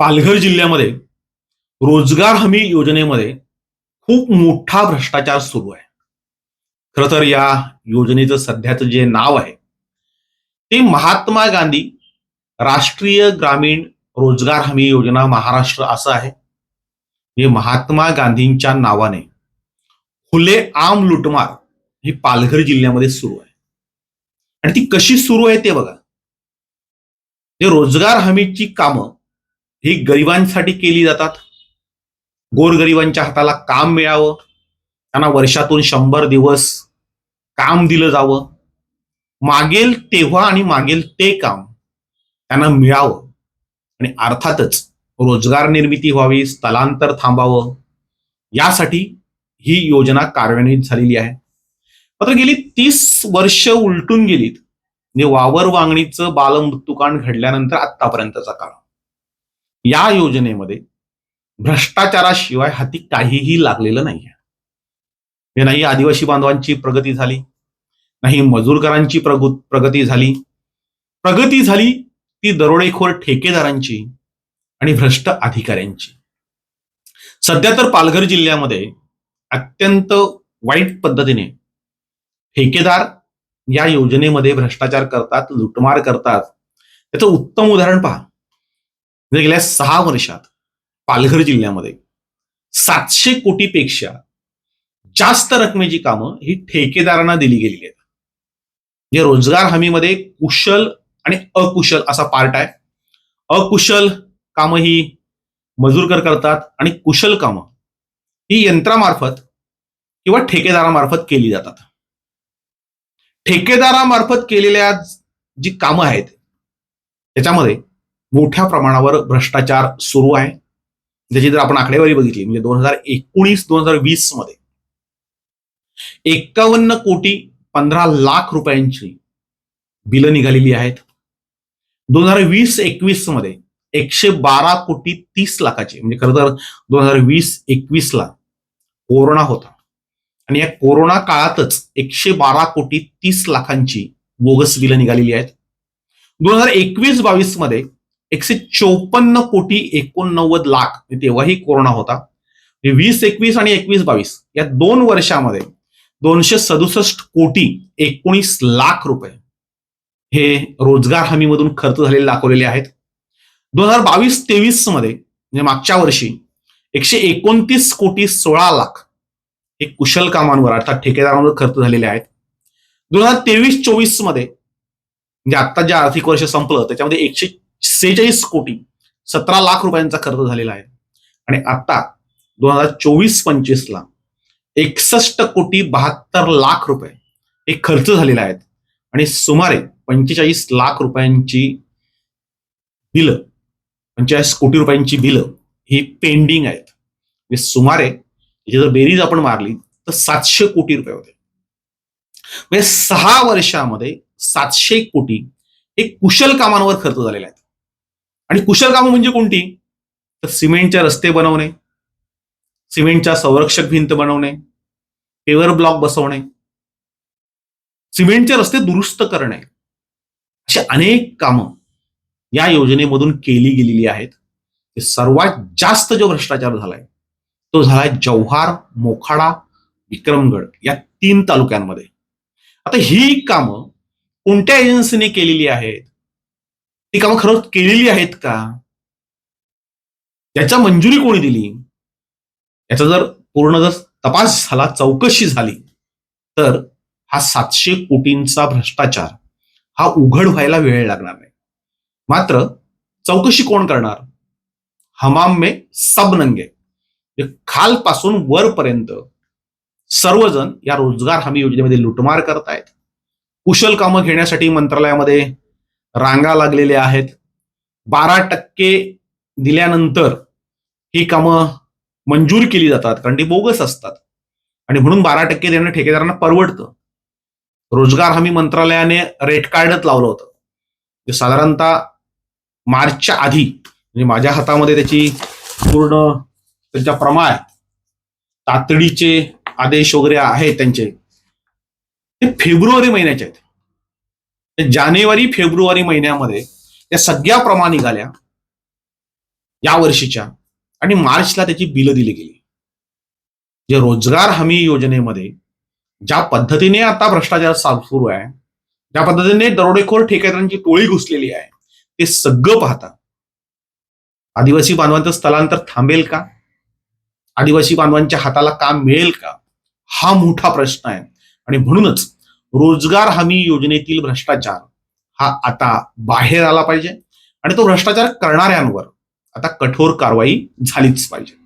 पालघर जिल्ह्यामध्ये रोजगार हमी योजनेमध्ये खूप मोठा भ्रष्टाचार सुरू आहे. खरं तर या योजनेचं सध्याचं जे नाव आहे ते महात्मा गांधी राष्ट्रीय ग्रामीण रोजगार हमी योजना महाराष्ट्र असं आहे. हे महात्मा गांधींच्या नावाने खुले आम लुटमार ही पालघर जिल्ह्यामध्ये सुरू आहे. आणि ती कशी सुरू आहे ते बघा. हे रोजगार हमीची कामं ही गरिबांसाठी केली जातात. गोरगरिबांच्या हाताला काम मिळावं. त्यांना वर्षातून शंभर दिवस काम दिलं जावं. मागेल तेव्हा आणि मागेल ते काम त्यांना मिळावं. आणि अर्थातच रोजगार निर्मिती व्हावी स्थलांतर थांबावं. यासाठी ही योजना कार्यान्वित झालेली आहे. मात्र गेली तीस वर्ष उलटून गेलीत. म्हणजे वावर वांगणीचं बालमृत्यूकांड घडल्यानंतर आतापर्यंतचा काळ. या योजनेमध्ये भ्रष्टाचाराशिवाय हाती काहीही लागलेलं नाही आहे नाही आदिवासी बांधवांची प्रगती झाली नाही मजूरकरांची प्रगु प्रगती झाली. प्रगती झाली ती दरोडेखोर ठेकेदारांची आणि भ्रष्ट अधिकाऱ्यांची. सध्या तर पालघर जिल्ह्यामध्ये अत्यंत वाईट पद्धतीने ठेकेदार या योजनेमध्ये भ्रष्टाचार करतात लुटमार करतात. त्याचं उत्तम उदाहरण पहा. गेल्या सहा वर्षात पालघर जिल्ह्यामध्ये सातशे कोटीपेक्षा जास्त रकमेची कामं ही ठेकेदारांना दिली गेलेली आहेत. म्हणजे रोजगार हमीमध्ये कुशल आणि अकुशल असा पार्ट आहे. अकुशल कामं ही मजूरकर करतात आणि कुशल कामं ही यंत्रामार्फत किंवा ठेकेदारामार्फत केली जातात. ठेकेदारामार्फत केलेल्या जी कामं आहेत त्याच्यामध्ये मोठ्या प्रमाणावर भ्रष्टाचार सुरू आहे. म्हणजे त्याची जर आपण आकडेवारी बघितली म्हणजे दोन हजार एकोणीस दोन हजार वीसमध्ये एक्कावन्न कोटी पंधरा लाख रुपयांची बिलं निघालेली आहेत. दोन हजार वीस एकवीसमध्ये एकशे बारा कोटी तीस लाखाची म्हणजे खरं तर दोन हजार वीस एकवीस ला कोरोना होता. आणि या कोरोना काळातच एकशे बारा कोटी तीस लाखांची बोगस बिलं निघालेली आहेत. दोन हजार एकवीस बावीसमध्ये एकशे चोपन्न कोटी एकोणनव्वद लाख. म्हणजे तेव्हाही कोरोना होता. म्हणजे वीस एकवीस आणि एकवीस बावीस या दोन वर्षामध्ये दोनशे सदुसष्ट कोटी एकोणीस लाख रुपये हे रोजगार हमीमधून खर्च झालेले दाखवलेले आहेत. दोन हजार बावीस तेवीसमध्ये म्हणजे मागच्या वर्षी एकशे एकोणतीस कोटी सोळा लाख हे कुशल कामांवर अर्थात ठेकेदारांवर खर्च झालेले आहेत. दोन हजार तेवीस चोवीसमध्ये म्हणजे आता जे आर्थिक वर्ष संपलं त्याच्यामध्ये एकशे सेहेचाळीस कोटी सतरा लाख रुपयांचा खर्च झालेला आहे. आणि आता दोन हजार चोवीस पंचवीस ला एकसष्ट कोटी बहात्तर लाख रुपये हे खर्च झालेले आहेत. आणि सुमारे पंचेचाळीस लाख रुपयांची बिलं पंचेचाळीस कोटी रुपयांची बिलं ही पेंडिंग आहेत. म्हणजे सुमारे याची जर बेरीज आपण मारली तर सातशे कोटी रुपये होते. म्हणजे सहा वर्षामध्ये सातशे कोटी हे कुशल कामांवर खर्च झालेले आहेत. आणि कुशल कामं म्हणजे कोणती? तर सिमेंटचे रस्ते बनवणे सिमेंटच्या संरक्षक भिंत बनवणे पेवर ब्लॉक बसवणे सिमेंटचे रस्ते दुरुस्त करणे अशी अनेक कामं या योजनेमधून केली गेलेली आहेत. सर्वात जास्त जो भ्रष्टाचार झालाय तो झालाय जव्हार मोखाडा विक्रमगड या तीन तालुक्यांमध्ये. आता ही कामं कोणत्या एजन्सीने केलेली आहेत? ती कामं खरंच केलेली आहेत का? त्याच्या मंजुरी कोणी दिली? याचा जर पूर्ण जर तपास झाला चौकशी झाली तर हा सातशे कोटींचा भ्रष्टाचार हा उघड व्हायला वेळ लागणार नाही. मात्र चौकशी कोण करणार? हमाम मे सब नंगे. म्हणजे खालपासून वरपर्यंत सर्वजण या रोजगार हमी योजनेमध्ये लुटमार करतायत. कुशल कामं घेण्यासाठी मंत्रालयामध्ये रांगा लागलेल्या आहेत. बारा टक्के दिल्यानंतर ही कामं मंजूर केली जातात कारण ती बोगस असतात. आणि म्हणून बारा टक्के देणं ठेकेदारांना परवडतं. रोजगार हमी मंत्रालयाने रेट कार्डच लावलं होतं. जे साधारणतः मार्चच्या आधी म्हणजे माझ्या हातामध्ये त्याची पूर्ण त्यांच्या प्रमाण तातडीचे आदेश वगैरे आहेत त्यांचे ते फेब्रुवारी महिन्याचे आहेत. जानेवारी फेब्रुवारी महिन्यामध्ये त्या सगळ्या प्रमा निघाल्या. या वर्षीच्या. आणि मार्चला त्याची बिलं दिली गेली. जे रोजगार हमी योजनेमध्ये ज्या पद्धतीने आता भ्रष्टाचार सुरू आहे ज्या पद्धतीने दरोडेखोर ठेकेदारांची टोळी घुसलेली आहे ते सगळं पाहता. आदिवासी बांधवांचं स्थलांतर थांबेल का? आदिवासी बांधवांच्या हाताला काम मिळेल का? हा मोठा प्रश्न आहे. आणि म्हणूनच रोजगार हमी योजनेतील भ्रष्टाचार हा आता बाहेर आला पाहिजे आणि तो भ्रष्टाचार करणाऱ्यांवर आता कठोर कारवाई झालीच पाहिजे.